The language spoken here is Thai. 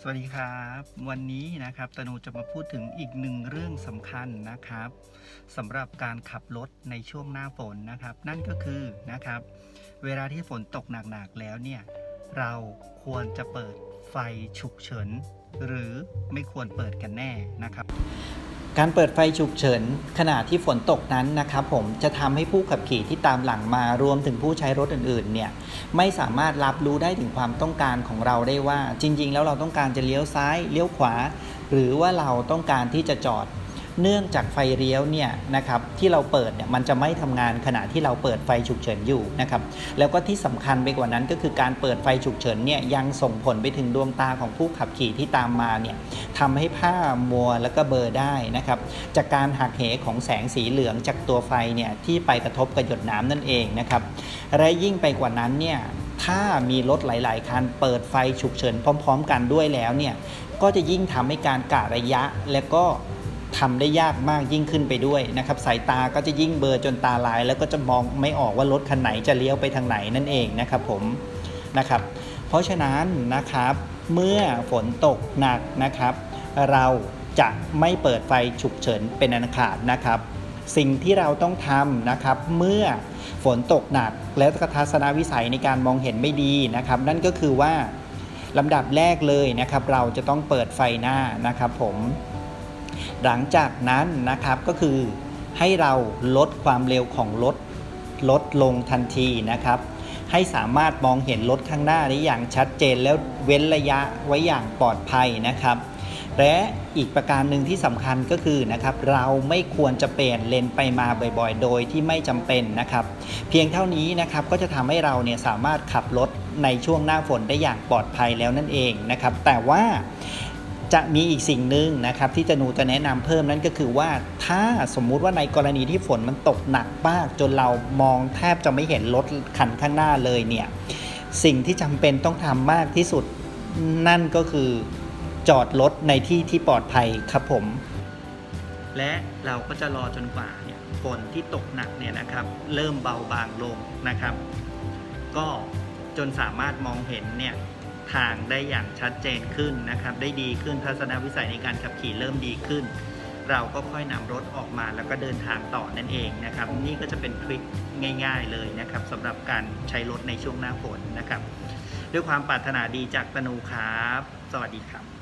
สวัสดีครับ วันนี้นะครับตนูจะมาพูดถึงอีกหนึ่งเรื่องสำคัญนะครับสำหรับการขับรถในช่วงหน้าฝนนะครับ นั่นก็คือนะครับ เวลาที่ฝนตกหนักๆแล้วเนี่ยเราควรจะเปิดไฟฉุกเฉิน หรือไม่ควรเปิดกันแน่นะครับ การเปิดไฟฉุกเฉินขณะที่ฝนตกนั้นนะครับผมจะทำให้ผู้ขับขี่ที่ตามหลังมารวมถึงผู้ใช้รถอื่นๆเนี่ยไม่สามารถรับรู้ได้ถึงความต้องการของเราได้ว่า จริง ๆ แล้วเราต้องการจะเลี้ยวซ้ายเลี้ยวขวา หรือว่าเราต้องการที่จะจอด เนื่องจากไฟเลี้ยวเนี่ยนะครับที่เราเปิดเนี่ยมันจะไม่ทำงานขณะที่เราเปิดไฟฉุกเฉินอยู่นะครับแล้วก็ที่สำคัญไปกว่านั้นก็คือการเปิดไฟฉุกเฉินเนี่ยยังส่งผลไปถึงดวงตาของผู้ขับขี่ที่ตามมาเนี่ย ทำให้ผ้ามัวแล้วก็เบลอร์ได้นะครับจากการหักเหของแสงสีเหลืองจากตัวไฟเนี่ยที่ไปกระทบกับหยดน้ำนั่นเองนะครับและยิ่งไปกว่านั้นเนี่ยถ้ามีรถหลาย ๆคันเปิดไฟฉุกเฉินพร้อม ๆ กันด้วยแล้วเนี่ยก็จะยิ่งทำให้การกะระยะและก็ทำได้ยากมากยิ่งขึ้นไปด้วยนะครับสายตาก็จะยิ่งเบลอจนตาลาย แล้วก็จะมองไม่ออกว่ารถคันไหนจะเลี้ยวไปทางไหนนั่นเองนะครับผมนะครับ เพราะฉะนั้นนะครับเมื่อฝนตกหนักนะครับ เราจะไม่เปิดไฟฉุกเฉินเป็นอันขาดนะครับ สิ่งที่เราต้องทำนะครับ เมื่อฝนตกหนักแล้วกทัศนวิสัยในการมองเห็นไม่ดีนะครับ นั่นก็คือว่าลำดับแรกเลยนะครับ เราจะต้องเปิดไฟหน้านะครับ ผม หลังจากนั้นนะครับก็คือให้เราลดความเร็วของรถลดลงทันทีนะครับ ให้สามารถมองเห็นรถข้างหน้าได้อย่างชัดเจนแล้วเว้นระยะไว้อย่างปลอดภัยนะครับ และอีกประการหนึ่งที่สำคัญก็คือนะครับเราไม่ควรจะเปลี่ยนเลนไปมาบ่อยๆ โดยที่ไม่จำเป็นนะครับ เพียงเท่านี้นะครับก็จะทำให้เราเนี่ยสามารถขับรถในช่วงหน้าฝนได้อย่างปลอดภัยแล้วนั่นเองนะครับ แต่ว่าจะมีอีกสิ่งหนึ่งนะครับที่จะหนูจะแนะนำเพิ่มนั่นก็คือว่าถ้าสมมุติว่าในกรณีที่ฝนมันตกหนักมาก จนเรามองแทบจะไม่เห็นรถคันข้างหน้าเลยเนี่ยสิ่งที่จำเป็นต้องทำมากที่สุดนั่นก็คือ จอดรถในที่ที่ปลอดภัยครับผม และเราก็จะรอจนกว่าเนี่ยฝนที่ตกหนักเนี่ยนะครับ เริ่มเบาบางลงนะครับ ก็จนสามารถมองเห็นเนี่ยทางได้อย่างชัดเจนขึ้นนะครับ ได้ดีขึ้นทัศนวิสัยในการขับขี่เริ่มดีขึ้น เราก็ค่อยนำรถออกมาแล้วก็เดินทางต่อนั่นเองนะครับ นี่ก็จะเป็นทริคง่าย ๆเลยนะครับสำหรับการใช้รถในช่วงหน้าฝนนะครับ ด้วยความปรารถนาดีจากตนูครับ สวัสดีครับ